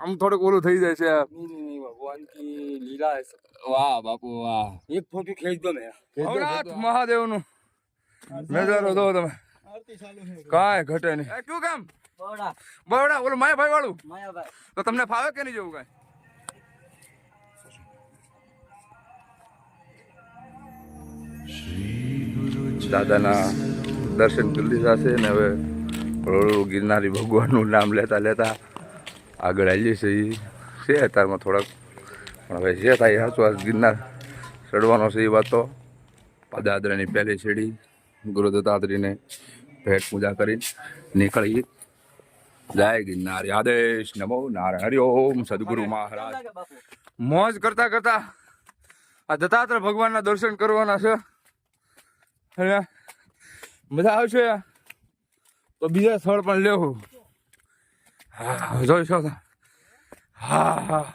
આમ થોડુંક ઓલું થઈ જાય છે. ભગવાન કી લીલા વાહ બાપુ વાહ. એક ફોટો ખેંચ દો ને. અમરનાથ મહાદેવનું નજારો દો તમે. કાંઈ ઘટે નહીં. કયું કામ? બરોડા. ઓલું માયાભાઈ વાળું? તો તમને ફાવે કે નહીં જેવું કાંઈ? દાદાના દર્શન કરી લીધા છે ને હવે ગિરનારી ભગવાનનું નામ લેતા લેતા આગળ આવીએ એ છે અત્યારમાં થોડાક. પણ હવે જે થાય સાચું આ ગિરનાર ચડવાનો છે એ વાત. તો પદાદ્રની પહેલી સીડી, ગુરુ દત્તાત્રીને ભેટ પૂજા કરી નીકળી જય ગિરનાર, આદેશ નમો નારાયણ, હરિ ઓમ સદગુરુ મહારાજ. મોજ કરતા કરતા આ દત્તાત્રેય ભગવાનના દર્શન કરવાના છે. અને મજા આવશે? તો બીજા સ્થળ પણ લેવું. હા જોઈ છો. હા હા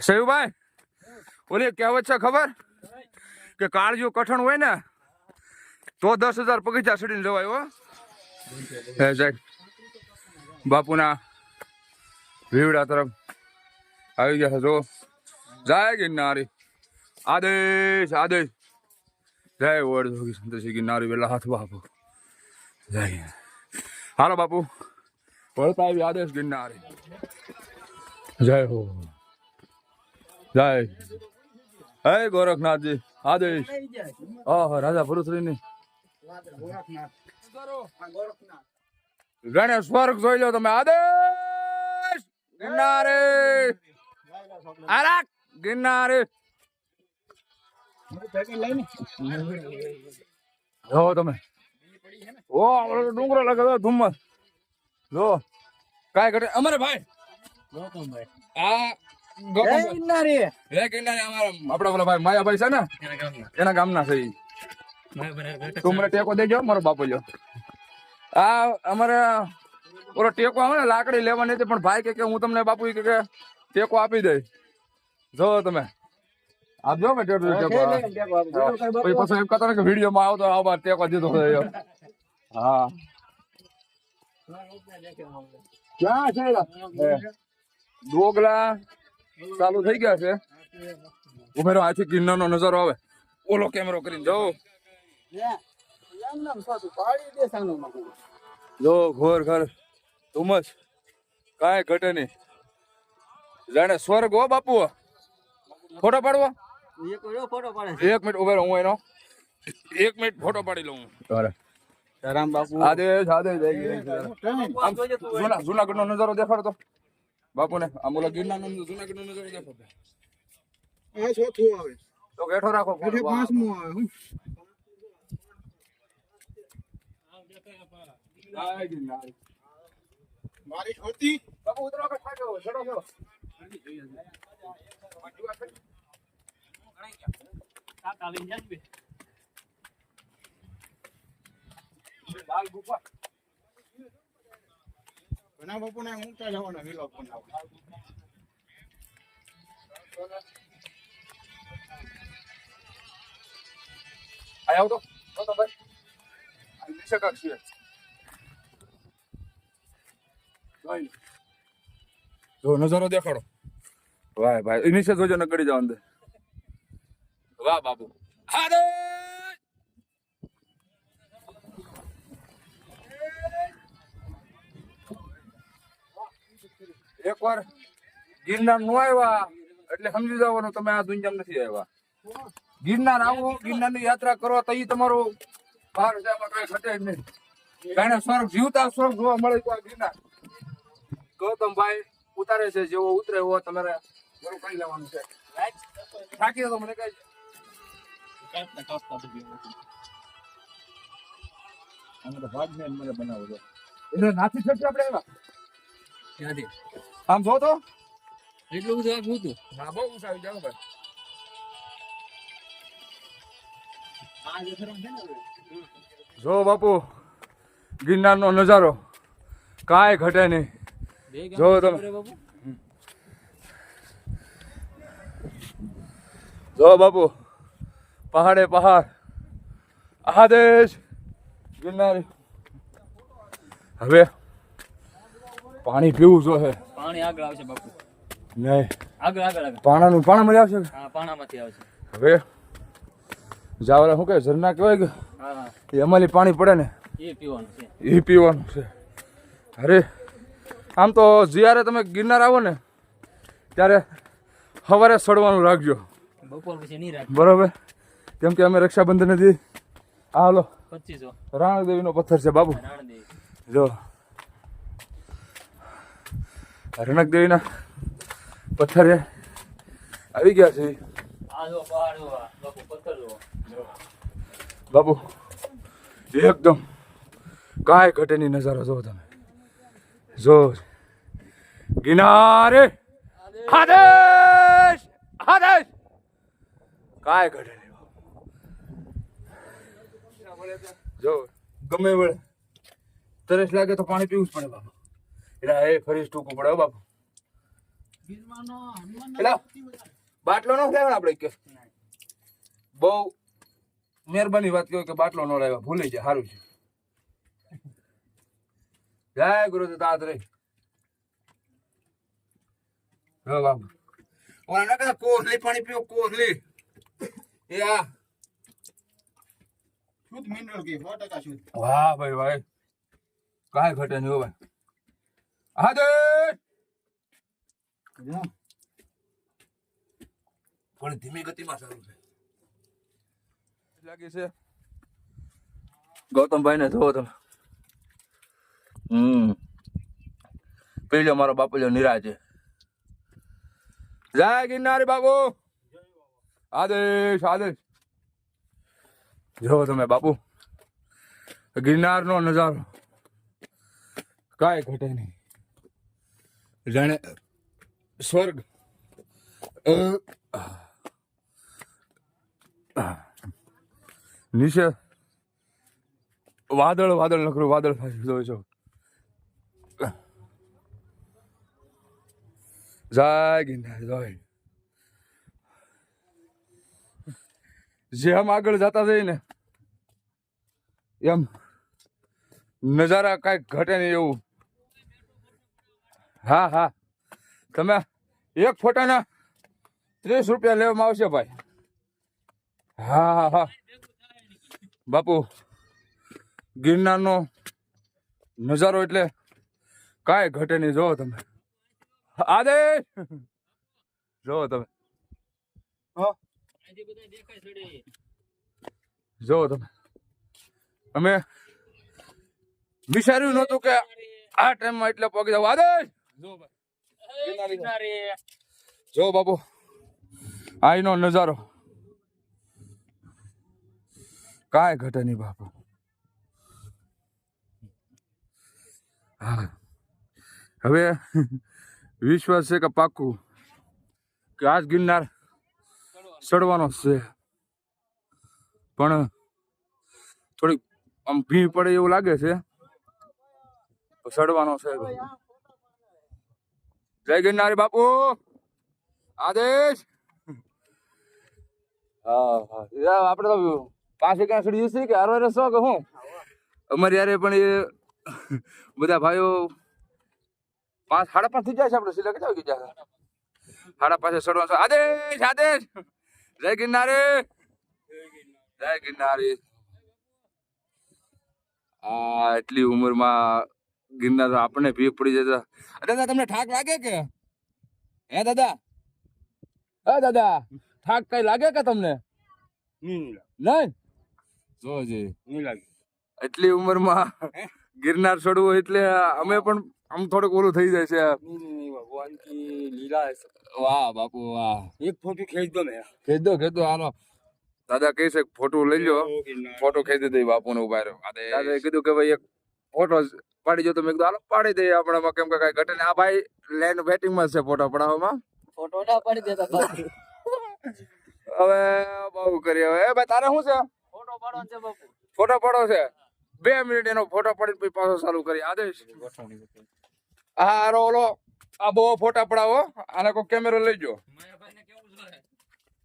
સયુભાઈ ઓલી કહેવત છે ખબર? કે કાળજું કઠણ હોય ને, તો દસ હજાર પગીચા ચડીને જવાય, હો. સાહેબ બાપુના ભીવડા તરફ આવી ગયા જો. જય ગિરનારી. આદેશ આદેશ. જય જોગી સંતોષી ગિરનારી, વેલા હાથ બાપુ જય હાલો, બાપુ. વળતા આવી આદેશ ગિરનારી જય હો જય હે ગોરખનાથજી આદેશ ઓહો રાજા ભરૂચરીની ગણેશ સ્વર્ગ જોઈ લો તમે આદેશ ગિરનારી આરાક ગિરનારી જો તમે ઓ આપણો તો ડુંગરો લાગે છે ધુમ્મસ જો કાય કરે અમારે ભાઈ ગૌતમભાઈ આ ગૌતમભાઈ રે કિન્નારી અમારા આપણા ઓલા ભાઈ માયાભાઈ છે ને એના ગામના. છે તું મને ટેકો દેજો મારો બાપુ જો. આ અમારે ઓલો ટેકો આવે ને લાકડી લેવાની હતી પણ ભાઈ કે હું તમને બાપુ કે ટેકો આપી દઈ જો તમે. આપજો ને ટેકો પછી પછી એમ કહેતા કે વિડીયોમાં આવતો આવા ટેકો દીધો હા. ક્યાં છે? ડોગલા ચાલુ થઈ ગયા છે. ઉમેરો આથી કિન્નર નો નજારો આવે. ઓલો કેમેરો કરીને જવું જો ઘોર ઘર ધુમસ કાંઈ ઘટે નહીં. જાણે સ્વર્ગ હો બાપુ. ફોટો પાડવો? એક મિનિટ ઉભેરો હું એનો એક મિનિટ ફોટો પાડી લઉં. તારે રામ બાપુ. આદેશ આદેશ જુનાગઢ નો નજારો દેખાડો તો. બાપુને આમ ઓલા ગિરનાર નો નજારો દેખાડો. આ તો બેઠો રાખો મારી છોટી બાપુ ઉતરો કે છાડો છડો છો ઘણી ગયા તાતા લઈને આ નીચે કાંક છે. જોઈ લો. જો નજારો દેખાડો. વાહ ભાઈ. નીચે જોજો ને ગડી જાવ અંદર વાહ બાપુ આદે એકવાર ગિરનાર નો આવ્યા એટલે સમજી જવાનું તમે આ દુનિયામાં નથી આવ્યા. ગિરનાર આવો ગિરનારની યાત્રા કરો તો ઈ તમારું બહાર જવામાં કઈ ઘટે જ નહીં. કારણ સ્વર્ગ જીવતા સ્વર્ગ જોવા મળે તો આ ગિરનાર. ગૌતમભાઈ ઉતારે છે જેવો ઉતરે એવો તમારે બધું કરી લેવાનું છે. થાકી તો મને કઈ. અમે તો ભાગને મને બનાવો છો. એટલે નાથી છેક આપણે આવ્યા આમ જો તો. એટલું બધું આપ્યું હતું હા બહુ ઉસાવી જાવ ભાઈ. જો બાપુ ગિરનારનો નજારો. કાંઈ ઘટે નહીં. જો તમે. જો બાપુ પહાડે પહાડ. આદેશ ગિરનાર. હવે પાણી પીવું જો હે પાણી આગળ આવશે બાપુ. નહીં. આગળ આગળ આગળ. પાણાનું પાણા મળી આવશે? હા પાણામાંથી આવશે. હવે જાવરા શું કહે ઝરના કહેવાય કે? હા હા. એ અમારી પાણી પડે ને. એ પીવાનું છે. એ પીવાનું છે. અરે આમ તો જ્યારે તમે ગિરનાર આવો ને ત્યારે સવારે સડવાનું રાખજો. બપોર પછી નહીં રાખે બરોબર? કેમ કે અમે રક્ષાબંધન નથી આ હાલો પચીસો. રાણદેવીનો પથ્થર છે બાબુ રાણદેવી. જો. રણક દેવીના પથ્થરે આવી ગયા છે. બાપુ એકદમ કાંઈ ઘટેની નજારો જો તમે. જો ગિનારે આદેશ આદેશ. કાંઈ ઘટે નહીં જો ગમે વળે. તરસ લાગે તો પાણી પીવું જ પડે બાપુ. એટલે એ ફરી ટૂંકું પડે બાપુ. એટલે બાટલો ન લેવાનો આપણે કે? બહુ મહેરબાની વાત કહો કે બાટલો ન લાવ્યા. ભૂલી જાય સારું છે. જય ગુરુ દાદ રે હા બાબુ ઓલા ના કોહલી પાણી પીઓ કોહલી. એ આ. શુદ્ધ મિનરલ કે સો ટકા શુદ્ધ. વાહ ભાઈ ભાઈ કાય ઘટે નહીં ભાઈ. હા પણ થોડી ધીમી ગતિમાં સારું છે. લાગે છે? ગૌતમભાઈ ને જોવો તમે. હમ. પેલો મારો બાપુલો નિરાજ છે. જય ગિરનારી બાપુ! આદેશ આદેશ. જો તમે બાપુ. ગિરનારનો નજારો. કાંઈ ઘટે નહીં. જાણે સ્વર્ગ. નીચે વાદળ વાદળ નકરું, વાદળ છે જોઈ છો જય ગિરનાર જય. જેમ આગળ જતા જઈએ ને, એમ નજારા કાંઈક ઘટે નહીં એવું. હા હા. તમે એક ફોટાના ત્રીસ રૂપિયા લેવામાં આવશે ભાઈ. હા હા હા. બાપુ ગિરનારનો નજારો એટલે કાંઈ ઘટે નહીં. જોવો તમે. આદેશ! જોવો તમે. જોવો તમે. અમે વિચાર્યું નહોતું કે આ ટાઈમમાં એટલે પગી જવું આદેશ! જો બાપુ આઈનો નજારો. કાંઈ ઘટે નહીં બાપુ. હા. હવે વિશ્વાસ છે કે પાક્કું કે આજ ગિરનાર ચડવાનો. છે. પણ થોડીક આમ ભી પડે એવું લાગે છે. સડવાનો ચડવાનો છે. જય ગિરનારી બાપુ. આદેશ. આપણે તો પાસે ક્યાં ચડી જશે કે હારો રસો કે હું અમારે યારે પણ એ બધા ભાઈઓ પાંચ સાડા પાંચ થઈ જાય છે આપણે. સિલા કેટલા વાગી જાય સાડા પાંચે ચડવાનો છે આદેશ આદેશ. જય ગિરનારી. જય ગિરનારી. આ એટલી ઉંમરમાં ગિરનાર આપણને ભીખ પડી જતા દાદા તમને ઠાક લાગે કે? હે દાદા? હે દાદા ઠાક કઈ લાગે કે તમને? નહીં જોજે નહીં? લાગે. એટલી ઉંમરમાં ગિરનાર ચડવું એટલે અમે પણ આમ થોડુંક ઓલું થઈ જાય છે. ભગવાન કી લીલા વાહ બાપુ વાહ. એક ફોટો ખેંચ દો ને. ખેંચ દો ખેંચ દો હાલો. દાદા કહે છે ફોટો લઈ લો ફોટો ખેંચી દઈ બાપુ ને ઊભા રહ્યો દાદા કીધું કે ભાઈ એક ફોટો પાડી જો તો મેં કીધું હાલો પાડી દઈએ આપણામાં કેમ કે કઈ ઘટે ને આ ભાઈ લેન્ડ બેટિંગમાં છે ફોટો પડાવવામાં ફોટો ના પાડી દેતા હવે બહુ કરી હવે. એ ભાઈ તારે શું છે? ફોટો પાડો છે બાપુ. ફોટો પડો છે? બે મિનિટ એનો ફોટો પડીને પછી પાછો ચાલુ કરી. આદેશ હા હારો ઓલો. આ બહુ ફોટા પડાવો. આને કોઈ કેમેરો લઈ જો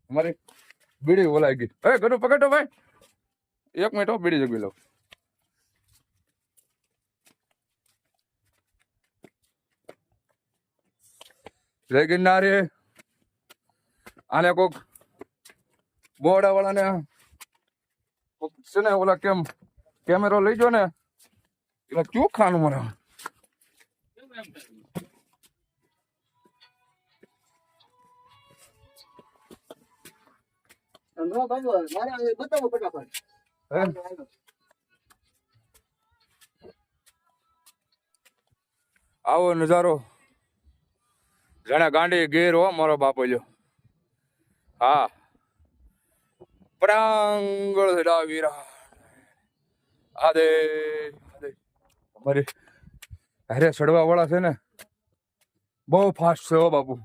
મારી બીડી બોલાઈ ગઈ. હવે ઘરું પકડો ભાઈ. એક મિનિટ હો બીડી જગી લો જય ગિરનારે. આને કોક બોડા વાળાને કોક છે ને ઓલા કેમ કેમેરો લઈ જો ને, એટલે ક્યુ ખાનું મને? આવો નજારો. જાણે ગાંડી ગેર હો મારો બાપો જો હા. પ્રાંગળ ડાવીરા આદે આદે અમારી અરે ચડવા વાળા છે ને. બહુ ફાસ્ટ છે હો બાપુ.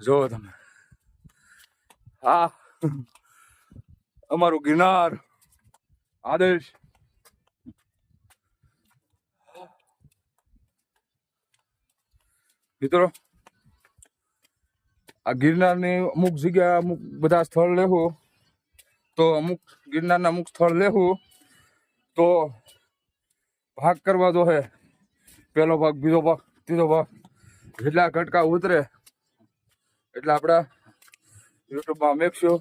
જો તમે. હા. અમારું ગિરનાર આદેશ મિત્રો, આ ગિરનારની અમુક જગ્યા અમુક બધા સ્થળ લેવું તો અમુક ગિરનારના અમુક સ્થળ લેવું તો ભાગ કરવા જો હે, પહેલો ભાગ, બીજો ભાગ, ત્રીજો ભાગ, જેટલા ઘટકા ઉતરે એટલે આપણા યુટ્યુબમાં મેકશું,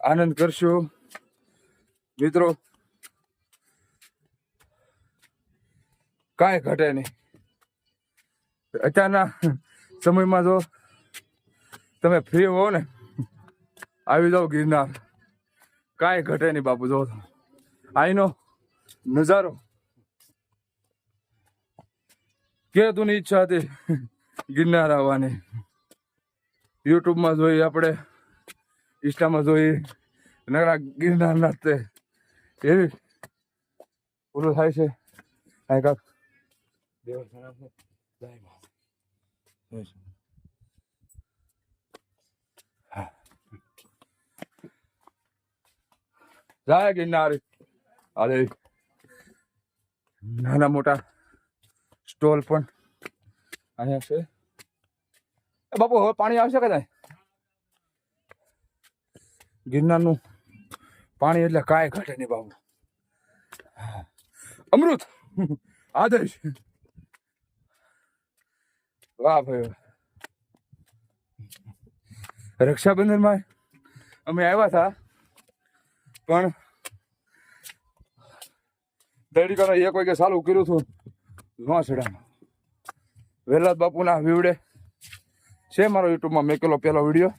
આનંદ કરશું. મિત્રો, કાંઈ ઘટે નહીં. અત્યારના સમયમાં જો તમે ફ્રી હો ને, આવી જાઓ ગિરનાર. કાંઈ ઘટે નહીં બાપુ, જો. આઈનો નજારો. કે તું ઈચ્છા હતી ગિરનાર આવવાની. યુટ્યુબમાં જોઈ આપણે, ઇન્સ્ટામાં જોઈ નકરા ગિરનારના તે એવી પૂરું થાય છે. કાંઈ કાંક દેવસ્થાન છે જય ગિરનાર અરે નાના મોટા સ્ટોલ પણ અહીંયા છે એ બાપુ હવે પાણી આવશે કદાચ ગિરનારનું પાણી એટલે કાંઈ ઘટે નહીં બાબુ અમૃત આદેશ વાહ ભાઈ. રક્ષાબંધનમાં અમે આવ્યા હતા, પણ દડીકાનો એક વાગે ચાલુ કર્યું હતું ન વેલાદ બાપુના વિવડે છે મારો યુટ્યુબમાં મેકેલો પહેલો વીડિયો.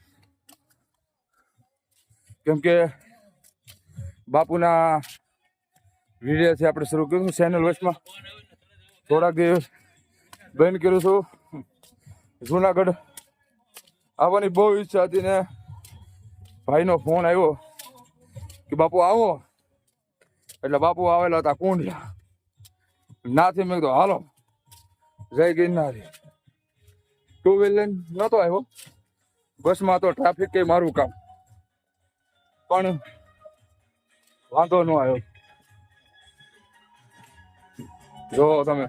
કેમ કે બાપુના વિડીયોથી આપણે શરૂ કર્યું ચેનલ વચમાં થોડાક દિવસ બંધ કર્યું છું જુનાગઢ. આવવાની બહુ ઈચ્છા હતી ને ભાઈનો ફોન આવ્યો કે બાપુ આવો. એટલે બાપુ આવેલા હતા કુંડિયા નાથી મેં કીધું, હાલો. જય ગિરનારી. ટુ વ્હીલર નહોતો આવ્યો. બસમાં તો ટ્રાફિક કે મારું કામ. પણ વાંધો ન આવ્યો. જો તમે,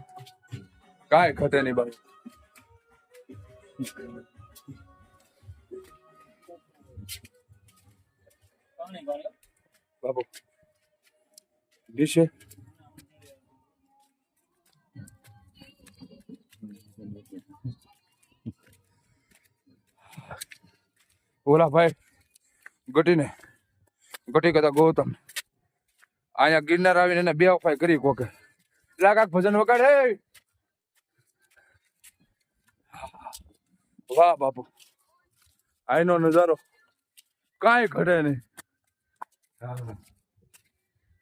કાંઈ ઘટે નહીં બાબુ બાબુ. ઓલા ભાઈ, ગટીને. ગટી કદા ગૌતમ અહીંયા ગિરનાર આવીને એને બે વફાઈ કરી કોકે. લાગાક ભજન વગાડે. વાહ બાપુ. આઈનો નજારો કાંઈ ઘટે નહીં.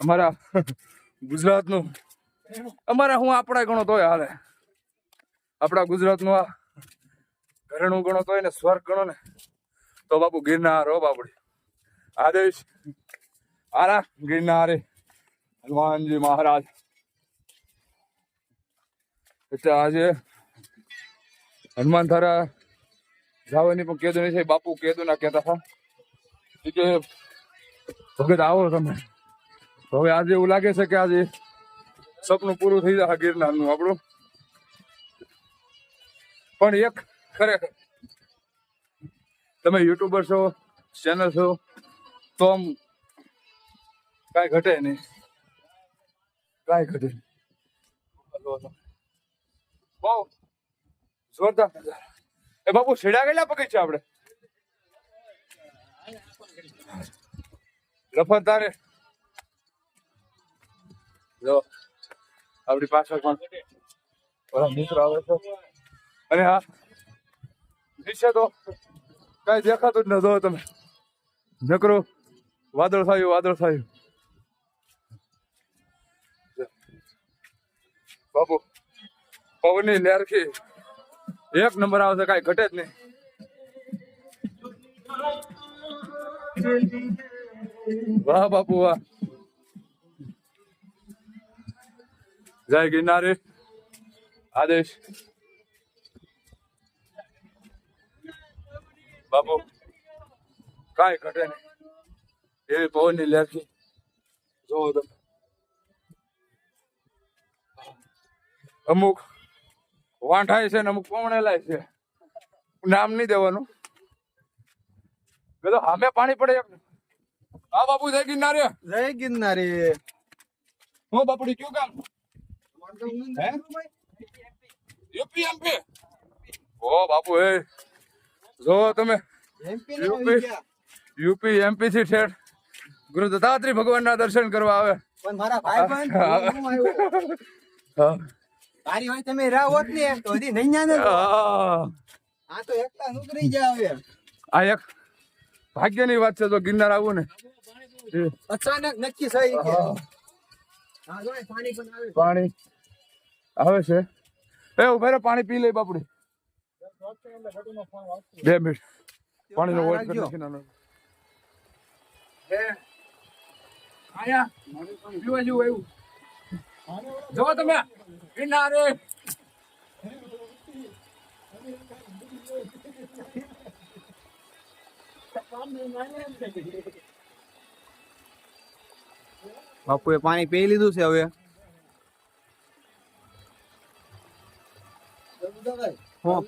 અમારા ગુજરાતનું, અમારા હું આપણા ગણો તોય હાલે. આપણા ગુજરાતનું આ ઘરેણું ગણો તોય ને સ્વર્ગ ગણો ને, તો બાપુ ગિરનાર હો બાપડી. આદેશ, આરા ગિરનારે હનુમાનજી મહારાજ. એટલે આજે હનુમાન થારા જવાની પણ કેદુ નહીં છે બાપુ કેદુ ના કહેતા હતા. કે, ભગત આવો તમે. હવે આજે એવું લાગે છે કે આજે સપનું પૂરું થઈ જશે ગિરનારનું આપણું. પણ એક ખરેખર, તમે યુટ્યુબર છો, ચેનલ છો, તો આમ કાંઈ ઘટે નહીં. કાંઈ ઘટે બહુ જોરદાર નજારો. એ બાપુ છેડા કેટલા પકડી છે આપણે? રફત તારે. જો આપણી પાછળ પણ. મિત્રો આવે છે. અને હા. નીચે તો કઈ દેખાતું જ ન જો તમે. નકરો વાદળ થયું વાદળ થયું. બાપુ પવનની લહેરખી એક નંબર આવશે, કઈ ઘટે જ નહીં. વાહ બાપુ, વાહ. જય ગિરનારી. આદેશ. બાપુ, કઈ ઘટે નહીં. એવી પવનની લેખી જોવો તમે. અમુક વાંઠાય છે ને અમુક પવણેલાય છે. નામ નહીં દેવાનું. બધો હામે પાણી પડે એમ હા બાપુ જય ગિરનારી. જય ગિરનારી. હું બાપડી કયું કામ યુપી એમપી ઓ બાપુ એ. જો તમે. યુપી યુપી એમપી થી ઠેઠ ગુરુ દત્તાત્રેય ભગવાનના દર્શન કરવા આવે. પણ મારા ભાઈ. તારી હોય તમે રાહ હોત ને તો હજી નહીં જાને તો. આ તો એકલા ઉતરી જાય હવે આ એક ભાગ્યની વાત છે જો ગિરનાર આવું ને. અચાનક નક્કી થઈ કે હા. હા જો પાણી પણ આવે. પાણી. આવે છે. એ ઊભા રે પાણી પી લે બાપડી. બે મિનિટ. પાણીનો વોટ કરી નાનો આયા. પીવા જેવું આવ્યું. જો તમે. કિનારે. બાપુએ પાણી પી લીધું છે હવે? હા.